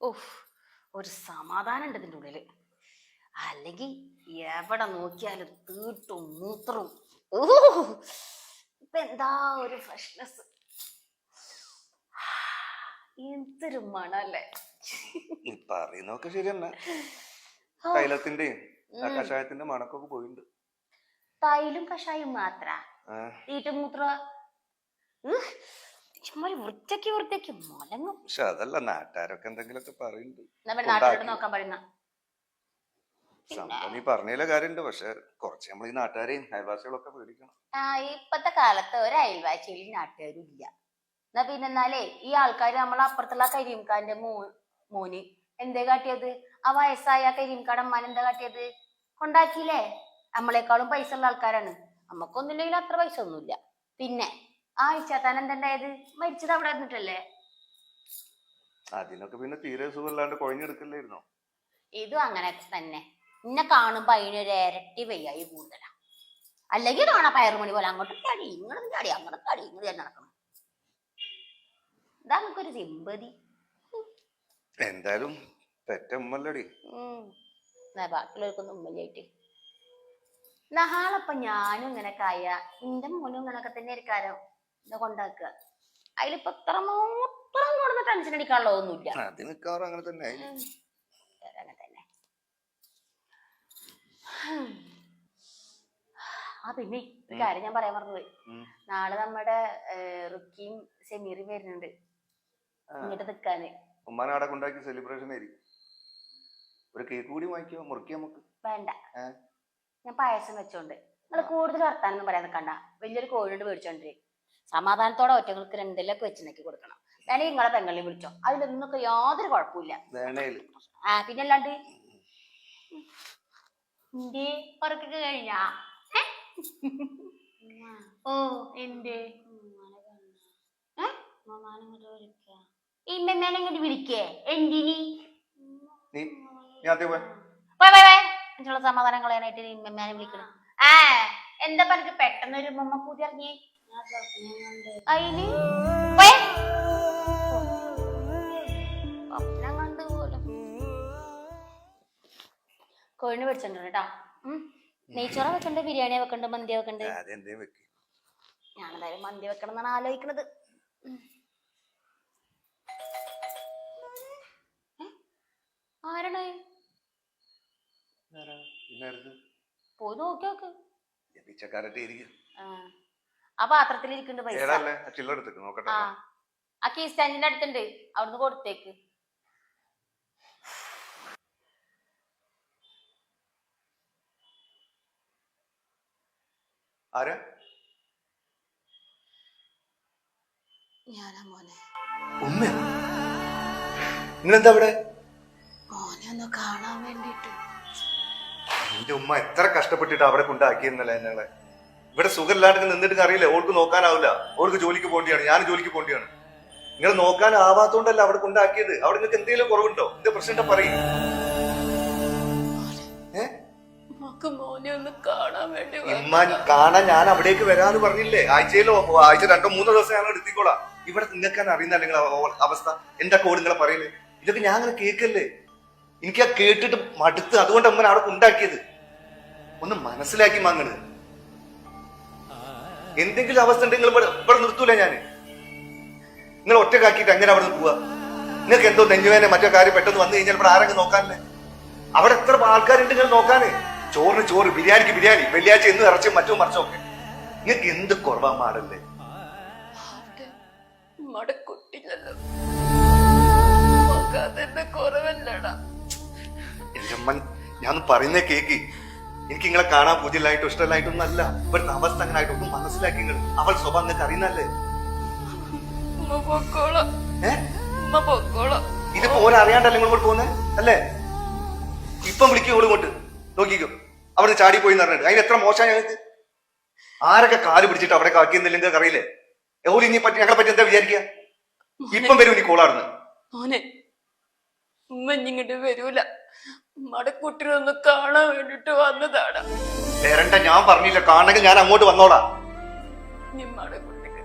ഓഹ് ഒരു സമാധാനം ഉണ്ട് ഇതിന്റെ ഉള്ളിൽ അല്ലെങ്കിൽ എവിടെ നോക്കിയാലും തീട്ടും മൂത്രവും ഓ ഇപ്പൊ എന്താ ഒരു ഫ്രഷ്നെസ് എന്തൊരു മണല്ലേ? പറയുന്നൊക്കെ ശരിയെന്നാ. തൈലത്തിന്റെയും കഷായത്തിന്റെ മണക്കൊക്കെ പോയിട്ടുണ്ട് തൈലും കഷായും മാത്ര? ആ, ചുമ്മാ വൃത്തിക്ക് വൃത്തിക്ക് മലങ്ങും. പക്ഷെ അതല്ല നാട്ടുകാരൊക്കെ എന്തെങ്കിലുമൊക്കെ പറയുന്നുണ്ട്. നമ്മുടെ നാട്ടിലോട്ട് നോക്കാൻ പറയുന്ന. സംഭവം നീ പറഞ്ഞതിലെ കാര്യമുണ്ട്. പക്ഷെ കുറച്ച് നമ്മൾ ഈ നാട്ടുകാരെയും അയൽവാസികളൊക്കെ പേടിക്കണം. ആ ഇപ്പത്തെ കാലത്ത് ഒരു അയൽവാസികളിൽ നാട്ടുകാരും ഇല്ല. എന്നാ പിന്നെ എന്നാലേ ഈ ആൾക്കാർ നമ്മളെ അപ്പുറത്തുള്ള കരീംഖാന്റെ മോ മോന് എന്തേ കാട്ടിയത്? ആ വയസ്സായ കരീംഖാൻ അമ്മാൻ എന്താ കാട്ടിയത്? കൊണ്ടാക്കിയില്ലേ? നമ്മളെക്കാളും പൈസ ഉള്ള ആൾക്കാരാണ്. നമുക്കൊന്നുമില്ലെങ്കിൽ അത്ര പൈസ ഒന്നുമില്ല. പിന്നെ ആ ഇച്ചാത്താൻ എന്തുണ്ടായത് മരിച്ചത് അവിടെ വന്നിട്ടല്ലേ? അതിനൊക്കെ പിന്നെ തീരെ സുഖമില്ലാണ്ട് കൊഴിഞ്ഞെടുക്കില്ലായിരുന്നോ ഇതും അങ്ങനെ തന്നെ. ഇന്നെ കാണുമ്പോ അതിനൊരു ഇരട്ടി വയ്യായി കൂടുതലാ. അല്ലെങ്കിൽ കാണാ പയറുമണി പോലെ അങ്ങോട്ട് ചാടി ഇങ്ങോട്ടും ചാടി അങ്ങോട്ടും ചാടി ഇങ്ങനെ തന്നെ നടക്കണം. ഇതാ നമുക്കൊരു സിമ്പതി എന്തായാലും പെറ്റമ്മല്ലടി ബാക്കിയുള്ളവർക്കൊന്നും ഉമ്മല്ലായിട്ട് നാളെപ്പൊ ഞാനും ഇങ്ങനെ കായ എന്റെ മോനും ഇങ്ങനൊക്കെ തന്നെ ഇരിക്കാരോ ഇന്നെ കൊണ്ടാക്കുക. അതിലിപ്പോ ഇത്ര മാത്രം കൊടുന്ന ടെൻഷൻ അടിക്കാനുള്ള ഒന്നുമില്ല. മിക്കവാറും അങ്ങനെ തന്നെ അങ്ങനെ തന്നെ. ആ പിന്നെ ഒരു കാര്യം ഞാൻ പറയാൻ മറന്നുപോയി. നാളെ നമ്മുടെ റുക്കിയും സെമീറും വരുന്നുണ്ട്. ഇങ്ങോട്ട് നിക്കാന്. ഉമ്മാനെ അവിടെ കൊണ്ടാക്കി സെലിബ്രേഷൻ ആയിരിക്കും. ഒരു കേക്ക് കൂടി വാങ്ങിക്കോ മുറുക്കി നമുക്ക്. വേണ്ട. ഞാൻ പായസം വെച്ചോണ്ട്. നിങ്ങൾ കൂടുതൽ വർത്താനൊന്നും പറയാൻ നിൽക്കണ്ട വലിയൊരു കോഴിയോട് മേടിച്ചോണ്ട് സമാധാനത്തോടെ ഒറ്റങ്ങൾക്ക് രണ്ടിലൊക്കെ വെച്ച് നോക്കി കൊടുക്കണം. വേണമെങ്കിൽ നിങ്ങളെ പെങ്ങളിൽ വിളിച്ചോ. അതിലൊന്നൊക്കെ യാതൊരു കുഴപ്പമില്ല ആ പിന്നെ അല്ലാണ്ട് കഴിഞ്ഞ ഉറക്കൊക്കെ കഴിഞ്ഞാ? ഏ? ഓ എന്റെ ഇമ്മേനെ ഇങ്ങോട്ട് വിളിക്കേ. എന്തിനി? സമാധാനം കളയാനായിട്ട് ഇമ്മേനെ വിളിക്കണം. ആ എന്താ പറഞ്ഞ പെട്ടെന്ന് ഒരു മമ്മ പൂതി ഇറങ്ങി അയിന് പോയെ. സ്വപ്നം കണ്ടു പോലും. കോഴിന് പഠിച്ചിട്ടുണ്ട് കേട്ടാ. നെയ്ച്ചോറ വെക്കണ്ട് ബിരിയാണി വെക്കണ്ട് മന്തി വെക്കണ്ട്. ഞാനെന്തായാലും മന്തി വെക്കണം എന്നാണ് ആലോചിക്കണത്? ആരാണ്? പോയി നോക്കി നോക്ക്. പിച്ചക്കാരട്ടെ ഇരിക്കും ആ. പാത്രത്തിൽ ഇരിക്കുന്നുണ്ട് പൈസ. ഏടല്ലേ ആ കീ സ്റ്റാൻഡിന്റെ അടുത്തുണ്ട്. അവിടുന്ന് കൊടുത്തേക്ക്. ആരാ? ഞാനാ മോനെ. ഉമ്മ നിങ്ങളെന്താ ഇവിടെ മോനെ ഒന്ന് കാണാൻ വേണ്ടിട്ട് എന്റെ ഉമ്മ എത്ര കഷ്ടപ്പെട്ടിട്ട് അവിടെ കൊണ്ടാക്കിയെന്നല്ലേ എന്നെ ഇവിടെ സുഖമില്ലാണ്ട് നിന്നിട്ട് അറിയില്ല ഓൾക്ക് നോക്കാനാവില്ല. ഓൾക്ക് ജോലിക്ക് പോകേണ്ടിയാണ്. ഞാൻ ജോലിക്ക് പോകേണ്ടിയാണ്. നിങ്ങൾ നോക്കാൻ ആവാത്തോണ്ടല്ല അവിടെ കൊണ്ടാക്കിയത്? അവിടെ നിങ്ങൾക്ക് എന്തെങ്കിലും കുറവുണ്ടോ? എന്താ പ്രശ്നം പറയും. കാണാൻ ഞാൻ അവിടേക്ക് വരാന്ന് പറഞ്ഞില്ലേ? ആഴ്ചയിലോ ആഴ്ച രണ്ടോ മൂന്നോ ദിവസം ഞങ്ങൾ എടുത്തിക്കോളാം. ഇവിടെ നിങ്ങൾക്ക് അറിയുന്ന നിങ്ങൾ അവസ്ഥ? എന്താ കോഡ് നിങ്ങളെ പറയൽ. ഇതൊക്കെ ഞാൻ അങ്ങനെ കേൾക്കല്ലേ? എനിക്ക് ആ കേട്ടിട്ട് മടുത്ത് അതുകൊണ്ട് അമ്മ അവിടെ ഉണ്ടാക്കിയത് ഒന്ന് മനസ്സിലാക്കി മാങ്ങണ് എന്തെങ്കിലും അവസ്ഥ ഉണ്ടെങ്കിൽ ഇവിടെ ഇവിടെ നിർത്തൂല ഞാൻ. നിങ്ങൾ ഒറ്റക്കാക്കിയിട്ട് എങ്ങനെ അവിടെ പോവാ നിങ്ങൾക്ക് എന്തോ നെഞ്ഞുവേനെ മറ്റോ കാര്യം പെട്ടെന്ന് വന്നു കഴിഞ്ഞാൽ ഇവിടെ ആരെങ്കിലും നോക്കാനല്ലേ? അവിടെ എത്ര ആൾക്കാരുണ്ട് നിങ്ങൾ നോക്കാന്? ചോറിന് ചോറ് ബിരിയാണിക്ക് ബിരിയാണി വെള്ളിയാഴ്ച എന്നും ഇറച്ചും മറ്റും മറിച്ചും ഒക്കെ. നിങ്ങൾക്ക് എന്ത് കുറവാ മാടല്ലേ ഞാൻ പറയുന്നേ കേക്ക് എനിക്ക് നിങ്ങളെ കാണാൻ പൂജ്യലായിട്ടും ഇഷ്ടമല്ലായിട്ടൊന്നും അല്ല ഇവിടുത്തെ അവസ്ഥ അങ്ങനെ ആയിട്ട് ഒന്നും മനസ്സിലാക്കി നിങ്ങൾ അവൾ സ്വഭാവം നിങ്ങൾക്ക് അറിയുന്നല്ലേ ഇതിപ്പോ ഓരോ അറിയാണ്ടല്ലേ നിങ്ങൾ ഇങ്ങോട്ട് പോകുന്നേ? അല്ലേ? ഇപ്പം വിളിക്കും ഇങ്ങോട്ട്. നോക്കിക്കും. അവിടെ ചാടി പോയി എന്ന് പറഞ്ഞിട്ട്. അതിന് എത്ര മോശം ഞങ്ങൾക്ക്? ആരൊക്കെ കാൽ പിടിച്ചിട്ട് അവിടെ കാക്കിയെന്നില്ലെങ്കിൽ അറിയില്ലേ? എവിടെ ഇനി പറ്റി ഞങ്ങളെ പറ്റി എന്താ വിചാരിക്കുക ഇപ്പം വരും നീ കോളാർന്ന് മോനെ ഉമ്മ ഇങ്ങോട്ട് വരൂല. മടക്കുട്ടിനൊന്ന് കാണാൻ വേണ്ടിട്ട് വന്നതാണ് വരണ്ട ഞാൻ പറഞ്ഞില്ല. കാണണമെങ്കിൽ ഞാൻ അങ്ങോട്ട് വന്നോളാം. നീ മടക്കുട്ടിക്ക്.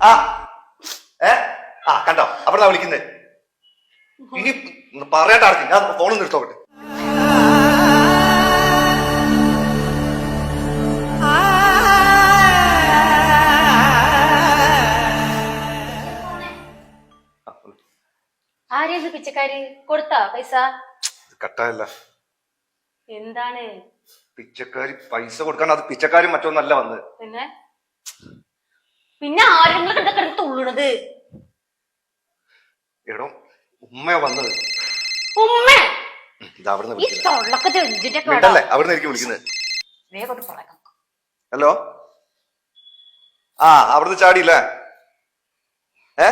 ആ ഏ? ആ കണ്ടോ? അവിടെ വിളിക്കുന്നത് ഇനി പറയണ്ട ആർക്കും ഞാൻ ഫോണിൽ നിർത്തോട്ടെ ആരെയും പിച്ചക്കാര്? കൊടുത്താ പൈസ? കട്ടായല്ല. എന്താണ്? പിച്ചക്കാരി പൈസ കൊടുക്കാൻ അത് പിച്ചക്കാരി മറ്റൊന്നല്ല വന്നത്. പിന്നെ? പിന്നെ ആരെങ്കിലും എന്താ കിടന്ന് തുള്ളണത്. എടോ ഉമ്മയാ വന്നത്. ഉമ്മ? ഉം, ഇത് അവിടുന്ന് ഈ വിളിക്കുന്നത് തൊള്ളൊക്കെ തെഞ്ചിന്റെ മിണ്ടല്ലേ? അവിടുന്ന് എനിക്ക് വിളിക്കുന്നത് വേഗം ഒന്ന് പറയാം ഹലോ? ആ അവിടുന്ന് ചാടിയില്ലേ? ഏ?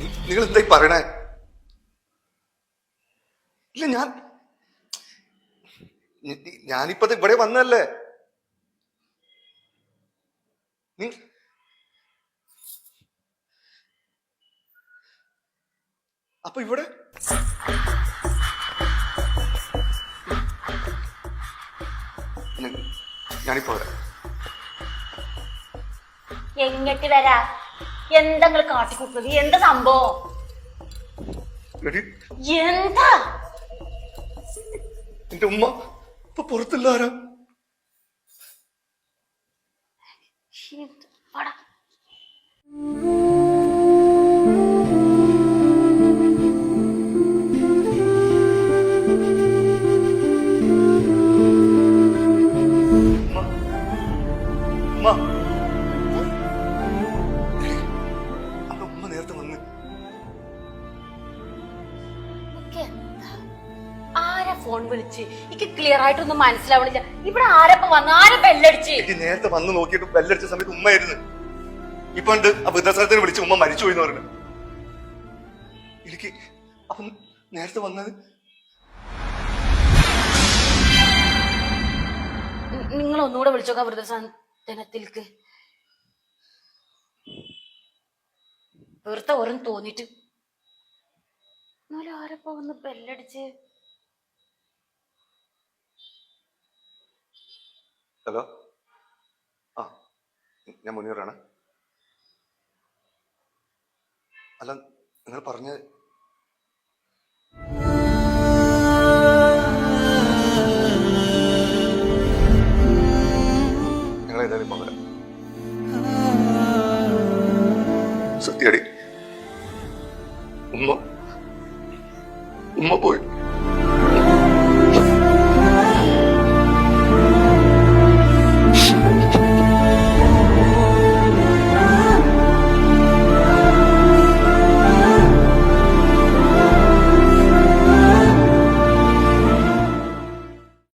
നിങ്ങൾ എന്തായി പറയണേ? ഇല്ല ഞാൻ ഞാനിപ്പത് ഇവിടെ വന്നല്ലേ അപ്പൊ ഇവിടെ ഞാനിപ്പോ വരാം. എങ്ങോട്ട് വരാ? എന്താ നിങ്ങൾ കാട്ടിക്കൂട്ടുന്നത് എന്താ സംഭവം? എന്താ? എന്റെ ഉമ്മ ഇപ്പൊ പുറത്തില്ല ആരാ? പടാ. ഫോൺ വിളിച്ച് എനിക്ക് ക്ലിയർ ആയിട്ടൊന്നും മനസ്സിലാവണില്ല. ഇവിടെ ആരപ്പ വന്ന്? ആരെ ബെല്ലടിച്ച്? എനിക്ക് നേരത്തെ വന്ന് നോക്കിയിട്ട് ബെല്ലടിച്ച സമയത്ത് ഉമ്മയായിരുന്നു. ഇപ്പൊ ഉണ്ട് ആ വൃദ്ധസ്ഥലത്തിന് വിളിച്ച് ഉമ്മ മരിച്ചുപോയി എന്ന് പറഞ്ഞു. എനിക്ക് അപ്പം നേരത്തെ വന്നത്? നിങ്ങൾ ഒന്നുകൂടെ വിളിച്ചോക്കാം വൃദ്ധസാധനത്തിലേക്ക് വെറുതെ ഓരോന്ന് തോന്നിട്ട് എന്നാലും ആരപ്പ വന്ന് ബെല്ലടിച്ച്? ഹലോ? ആ ഞാൻ മുനീറാണ്. അല്ല നിങ്ങൾ പറഞ്ഞ